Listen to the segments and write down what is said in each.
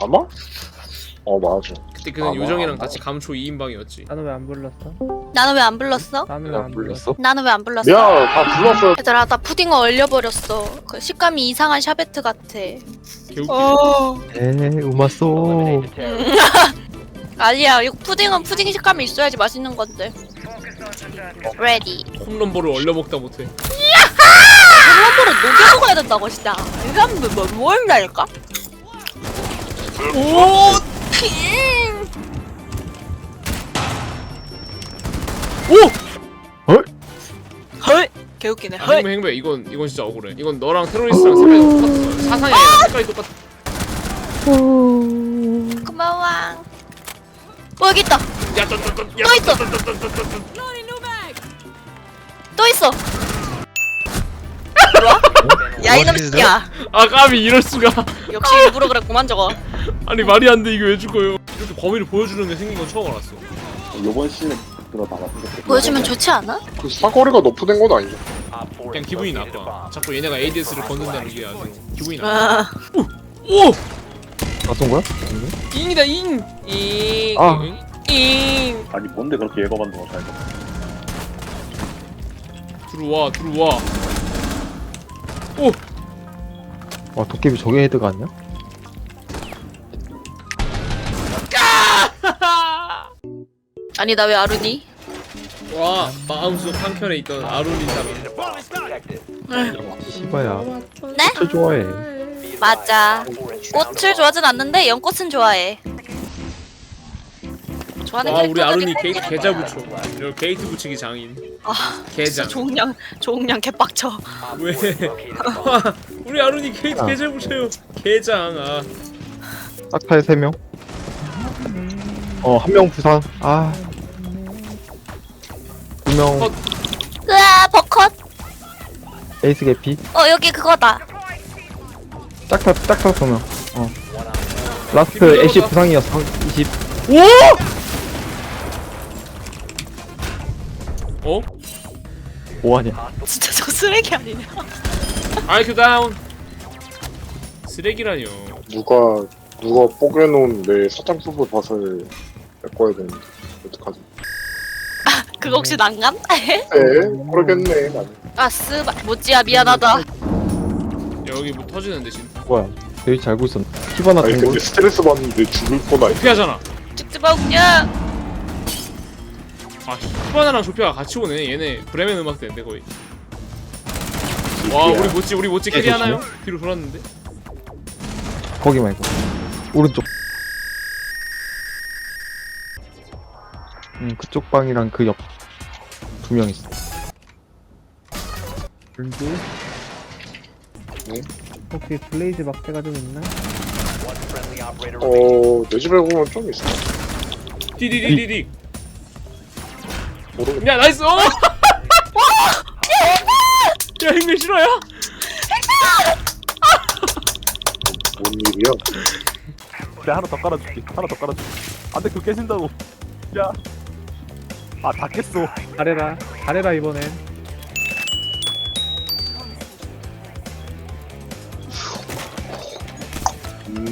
아마? 어 맞아 그때 그는 아, 요정이랑 뭐, 같이 감초 2인방이었지 나는 왜 안 불렀어? 나는 왜 안 불렀어? 나는 왜 안 불렀어? 불렀어? 나는 왜 안 불렀어? 미안 다 불렀어 얘들아 나 푸딩을 얼려버렸어 그 식감이 이상한 샤베트 같아 개웃기 어 에 우마쏘 아니야 이거 푸딩은 푸딩 식감이 있어야지 맛있는 건데 레디 홈런볼을 얼려먹다 못해 홈런볼을 녹여 먹어야 된다고 진짜 이 사람 뭐, 뭐 한다니까? 오! 오! 헐? 개웃기네. 아, 헐! 행배 행배. 이건 이건 진짜 억울해. 이건 너랑 테러리스트랑 색깔이 똑같았어 아니라 색깔이 똑같아 고마워. 어 여기 있다. 야 또 또또 또 있어 또 있어 들어와? 야 이놈 새끼야. 아 까비 이럴 수가. 역시 일부러 그랬구만 저거. 아니 말이 안 돼. 이거 왜 죽어요? 이렇게 범위를 보여주는 게 생긴 건 처음 알았어. 요번 들어다가 보여주면 좋지 않아? 그 사거리가 높은 건 아니죠. 그냥 기분이 나빠. 자꾸 얘네가 ADS를 걷는다는 게 아주 기분이 나빠. 아 오! 나쏜 거야? 잉이다 잉! 잉! 아. 잉! 아니 뭔데 그렇게 예거 만들어 잘 들어와 들어와 오! 와 도깨비 저게 헤드가 아니야? 아니 나 왜 아르니? 와 마음속 한켠에 있던 아론이다면 시바야 네? 저 좋아해 맞아 꽃을 좋아하진 않는데 연꽃은 좋아해 좋아하는 와 우리 캐릭터들이 아론이 게이트 팬들이 계좌. 붙여. 이거 게이트 붙이기 장인. 아 계좌. 진짜 종량 종량 개빡쳐. 왜? 와, 우리 아론이 게이트 아. 계좌 붙여요. 계장 아. 사카에 3명? 어한 명 부산. 아. 두명. 어. 으아 버컷. 에이스 개피. 어 여기 그거다. 짝타 짝타 두명. 어. 라스트 애쉬 부상이었어. 20 오! 어? 뭐하냐? 진짜 저 쓰레기 아니냐? IQ 다운 쓰레기라뇨. 누가 누가 뽀개놓은 내 사탕 수프 밭을 메꿔야 되는데 어떡하지? 그거 혹시 난감? 에 모르겠네 나는 아 쓰바 모찌야 미안하다. 여기 뭐 터지는데 지금? 뭐야? 여기 잘 알고 있었네. 키바나 아니 근데 스트레스 받는데 죽을 건 아니 피하잖아? 찍지 마 그냥 아 후바나랑 조피아가 같이 오네. 얘네 브레멘 음악대인데 거의. 와 우리 모찌 우리 모찌 캐리 하나요? 뒤로 돌았는데. 거기 말고. 오른쪽. 음 그쪽 방이랑 그 옆. 두 명 있어. 불도 혹시 블레이즈 막대가 좀 있나? 어 내 집에 보면 좀 있어. 디디디디디 모르겠네 야 나이스! 어! 야 행렬 싫어요? 뭔 일이야? 내가 하나 더 깔아줄게. 하나 더 깔아줄게. 안 돼 그거 깨진다고. 야 아 다 깼어. 잘해라. 잘해라 이번엔.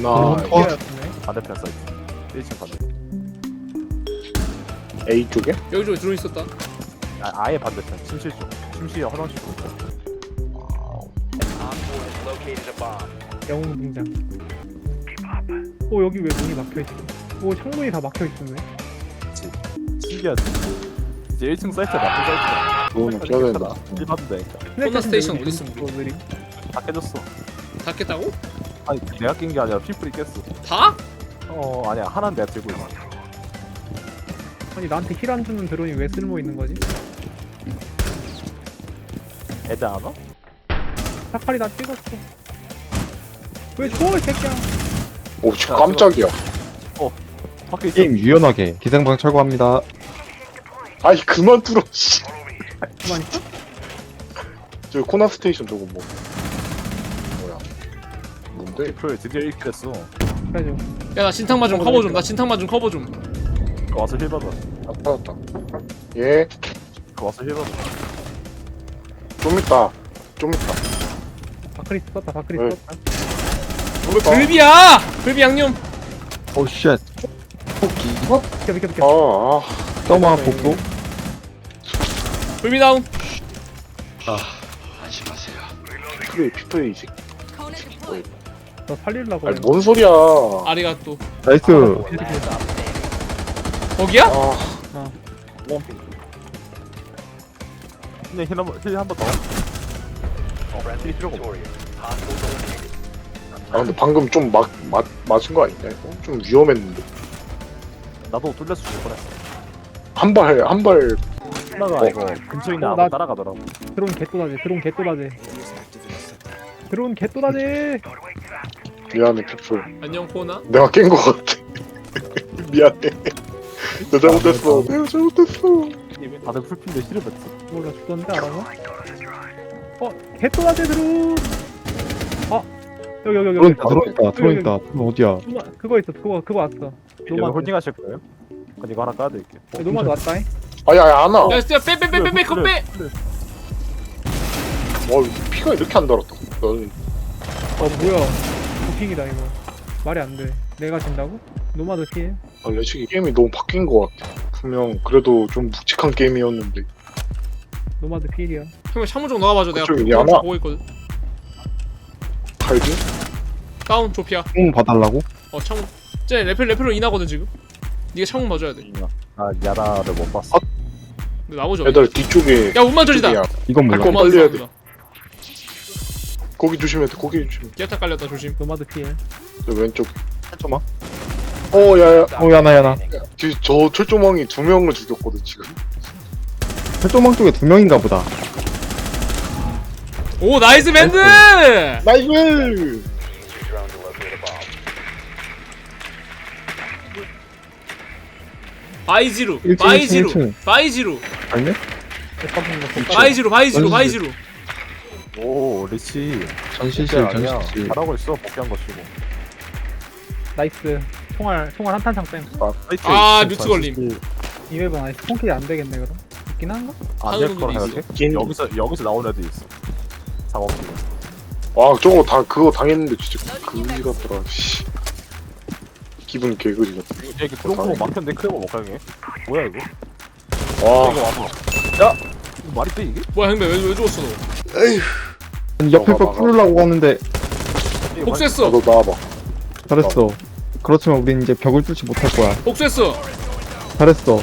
나 어? 피하였네 반대편 사이트 1층 반대 A 쪽에? 여기 저기 들어 있었다. 아, 아예 반대편. 침실 쪽. 침실에 화장실 쪽. 영웅 등장. 오 여기 왜 문이 막혀 있어? 오 창문이 다 막혀 있었네. 신기하지? 이제 1층 사이트가 나쁜 사이트다. 그거는 껴야 된다. 일반데. 코너 스테이션 어디 있어, 우리? 우리 다 깨졌어. 다 깼다고? 아니 내가 깬게 아니라 피플이 깼어. 다? 어 아니야. 하나는 내가 들고 있어 아니 나한테 힐 안 주는 드론이 왜 쓸모 있는 거지? 애들 안 와? 사파리 나 찍었어. 왜 줘, 이 새끼야? 오 진짜 깜짝이야. 밖에 있어. 게임 유연하게 기생방 철거합니다. 아이 그만 뚫어 씨. 가만히 있어? 저기 코나 스테이션 저거 뭐. 뭐야? 뭔데? 피플 드디어 1킬 했어. 그래줘 야나 진탕마 좀 커버 좀나 진탕마 좀 커버 좀 와서 힐 받아. 아 받았다. 예좀 와서 힐 받아. 있다. 좀 있다. 바크리스 썼다 바크리스 네. 썼다. 좀 있다. 글비야! 글비 양념! 오쉣. 이거? 비켜 비켜 비켜. 아, 아. 떠마 복도 불미 다운. 피플레이, 피플레이, 이 새끼. 너 살리려고 아니, 뭔 소리야. 아리가 또. 나이스 거기야? 아, 근데 힐 한번 힐한번 더. 어, 힐 필요가 없어. 아, 근데 방금 좀 막, 맞, 맞은 거 아니냐? 이거? 좀 위험했는데. 나도 뚫렸을 줄 뻔했어. 한 발, 한 발, 하나가 이거 근처에 있는 어, 아마 나- 따라가더라고. 드론 개또다지 드론 개또다지 드론 개또다지 미안해, 피플. 안녕 코나 내가 깬 거 같아. 미안해. 내 잘못했어. 내가 잘못했어. 다들 풀핀데 뱉어. 몰라 죽던데 알아서 어 개또다지 드론 어 여기 여기 여기 여기 있다 드론 있다 드론 있다 드론 어디야 노마, 그거 있어 그거 그거 왔어 여기 노마드 홀딩 하실 거예요? 그럼 이거 하나 까드릴게. 어, 노마드 왔다잉 아니, 아니, 안 와. 와, 야 진짜 빼빼빼빼빼 그거 빼 피가 이렇게 안 달았다. 어 뭐야 도핑이다 이거 말이 안돼 내가 진다고? 노마드 킬 아, 레식이 게임이 너무 바뀐 거 같아. 분명 그래도 좀 묵직한 게임이었는데. 노마드 필이야 형님 창문 좀 넣어봐줘 내가 그쪽이 보고, 아마- 보고 있거든 칼디? 다운 조피아 뽕 봐달라고? 어 창문 쟤 레펠 레펠로 인하거든 지금 네가 창문 봐줘야 돼 아 야다를 못 봤어. 근데 나머지 어디 애들 뒤쪽에. 야 운만절이다 뒤쪽이야. 이건 몰라 거 운만 빨리 해야 들어갑니다. 거기 조심해야 돼, 거기 조심해. 기아타 깔렸다 조심 노마드 필 저 왼쪽. 철조망? 어, 야, 야. 어 야나 야나 뒤, 저 철조망이 두 명을 죽였거든, 지금. 철조망 쪽에 두 명인가 보다 오 나이스 밴드 나이스! 바이지루 일층, 바이지루 일층, 일층. 바이지루 아니네? 바이지루 바이지루 바이지루 오 리치. 아니야. 전시실 잘하고 있어 복귀한 거 치고. 나이스 총알 총알 한탄창 뺨 화이트. 아, 뮤트 걸림. 전시실 이 웹은 아직 폰킬이 안 되겠네 그럼 있긴 한가? 안될 하는 거라 분이 생각해? 여기서 여기서 나온 애도 있어. 상업기가. 와, 저거 다, 그거 당했는데 진짜 그지 같더라, 씨. 기분 개그지 같다. 이렇게 뚫고 막혔는데 크레버 못 가게. 뭐야 이거? 와, 이거 와봐. 야 이거 말이 돼 이게? 뭐야 형배 왜, 왜 죽었어 너 옆에 거 막아. 풀으려고 하는데 이게 복수했어 너 나와봐. 잘했어 그렇지만 우린 이제 벽을 뚫지 못할 거야. 복수했어. 잘했어.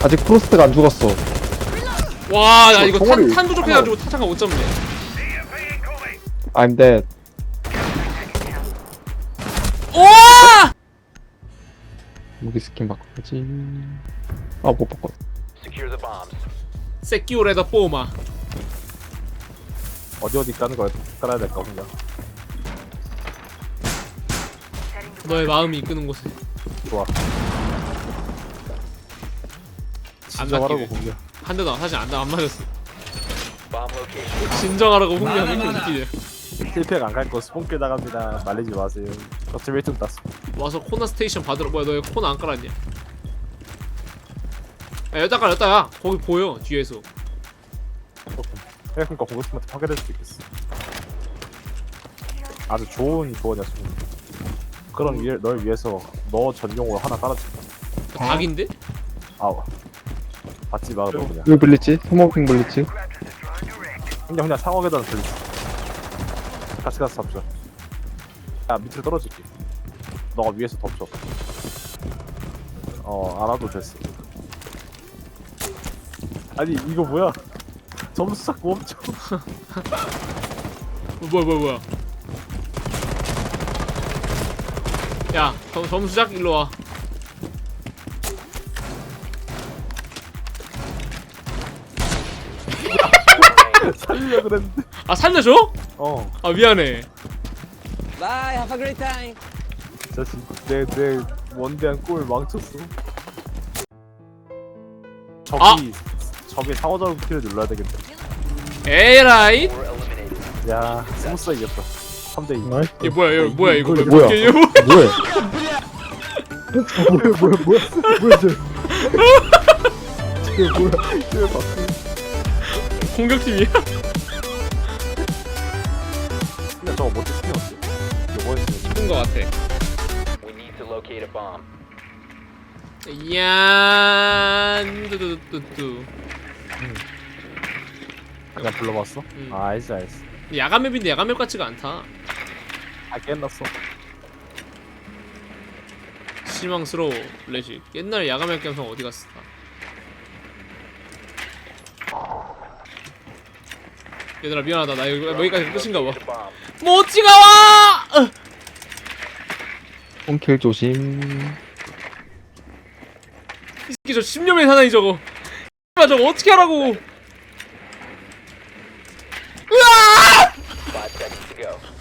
아직 프로스트가 안 죽었어. 와나 이거 탄, 덩어리. 탄 부족해가지고 타창가 못 잡네. I'm dead. 오! 무기 스킨 바꿔야지. 아 못 바꿔 세키오레다 뽀마. 어디 어디 까는 거야? 깔아야 될까 그냥. 너의 마음이 이끄는 곳에 좋아. 안 진정하라고. 공격. 한 대도 사실 안, 안 맞았어 진정하라고 훈련 이렇게 느끼네 힐팩 안갈거 스폰킬 나갑니다. 말리지 마세요. 어차피 1등 땄어. 와서 코나 스테이션 받으러 뭐야 너의 코나 안 깔았냐 야 여기다 깔 여기다 야 거기 보여 뒤에서 그러니까 공격팀한테 파괴될 수도 있겠어. 아주 좋은 조언이었어. 그런 위에, 널 위해서 너 전용으로 하나 깔아줄게. 닭인데? 아우. 받지 마, 너 그냥. 이거 블리치? 소모핑 블리치? 그냥 그냥 상어 계단 들리 같이 가서 잡자. 야 밑으로 떨어질게. 너가 위에서 덮쳐. 어 알아도 됐어. 아니 이거 뭐야? 점수 자꾸 멈춰. 어, 뭐야 뭐야 뭐야 야 점, 점수작 일로 와 살리려 그랬는데. 아 살려줘? 어. 아 미안해 Bye, have a great time. 자식 내내 원대한 꿈을 망쳤어. 저기 아! 상어 잡은 키를 눌러야 되겠네. 에라이 야 스무스 이겼다. 3대 2. 나이스 이게 뭐야 이거 뭐야 이거 이거 몇 뭐야? 개냐 뭐해 뭐야 뭐야 뭐야 뭐야 쟤. 쟤 뭐야 쟤 봤어. 공격팀이야? 근데 저거 신경 없지? 이거 뭐였지? 죽은 거 같아 locate a bomb. 야 두두두두 그냥 불러봤어? 음. 아 알지 알지 야간 맵인데 야간 맵 같지가 않다 아 깨났어 실망스러워 레식 옛날 야간 맵 감성 어디 갔어 얘들아 미안하다 나 여기, 여기까지 끝인가 봐. 모찌가 와! 어. 홈킬 조심. 이 새끼 저 10년의 사나이 저거 아 저거 어떻게 하라고